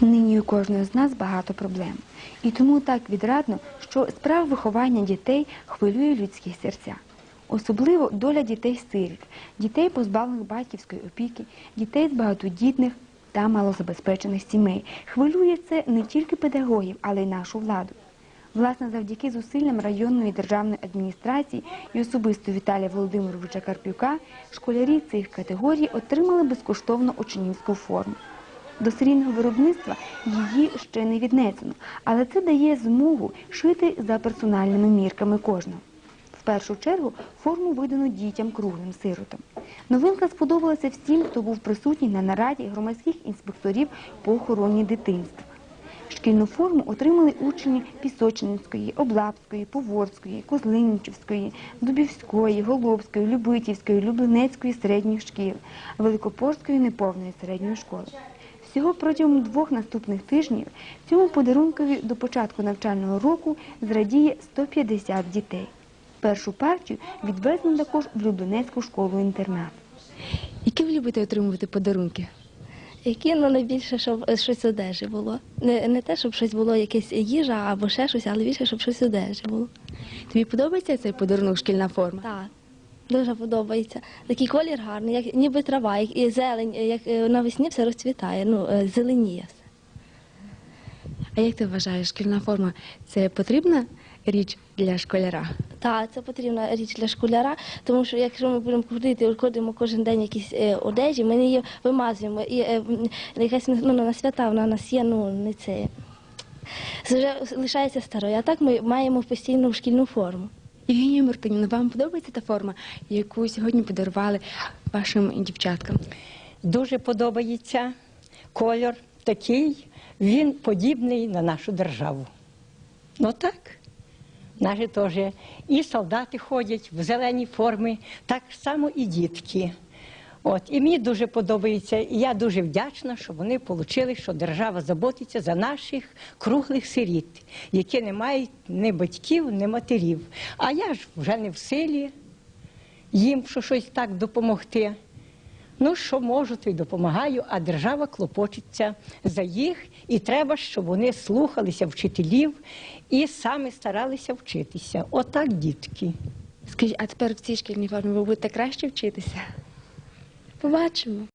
Нині у кожного з нас багато проблем. І тому так відрадно, що справа виховання дітей хвилює людські серця. Особливо доля дітей-сиріт, дітей, позбавлених батьківської опіки, дітей з багатодітних та малозабезпечених сімей. Хвилює це не тільки педагогів, але й нашу владу. Власне, завдяки зусиллям районної державної адміністрації і особисто Віталія Володимировича Карпюка, школярі цих категорій отримали безкоштовно учнівську форму. До серійного виробництва її ще не віднесено, але це дає змогу шити за персональними мірками кожного. В першу чергу форму видано дітям круглим сиротам. Новинка сподобалася всім, хто був присутній на нараді громадських інспекторів по охороні дитинства. Шкільну форму отримали учні Пісочницької, Облапської, Поворської, Козлиничівської, Дубівської, Голубської, Любитівської, Люблинецької середньої шкіл, Великопорської неповної середньої школи. Всього протягом двох наступних тижнів цьому подарункові до початку навчального року зрадіє 150 дітей. Першу партію відвезено також в Люблинецьку школу-інтернат. Які ви любите отримувати подарунки? Які ну, найбільше, щоб е, щось одежі було. Не, не те, щоб щось було якесь їжа або ще щось, але більше, щоб щось одежі було. Тобі подобається цей подарунок шкільна форма? Так, дуже подобається. Такий колір гарний, як ніби трава, як і зелень, як е, навесні все розцвітає, ну, е, зеленіє все. А як ти вважаєш, шкільна форма це потрібна річ для школяра? Так, це потрібна річ для школяра, тому що якщо ми будемо ходити, ходимо кожен день якісь е, одежі, ми її вимазуємо. І е, якась ну, на свята вона у нас є, ну не це. Вже лишається старою, а так ми маємо постійну шкільну форму. Євгенія Мартинівна, вам подобається та форма, яку сьогодні подарували вашим дівчаткам? Дуже подобається кольор такий, він подібний на нашу державу. Ну так. Наші теж і солдати ходять в зеленій формі, так само і дітки. От, і мені дуже подобається, і я дуже вдячна, що вони отримали, що держава заботиться за наших круглих сиріт, які не мають ні батьків, ні матерів. А я ж вже не в силі їм що щось так допомогти. Ну, що можу, то й допомагаю, а держава клопочеться за їх, і треба, щоб вони слухалися вчителів і самі старалися вчитися. Отак, дітки. Скажіть, а тепер в цій шкільній формі ви будете краще вчитися? Побачимо.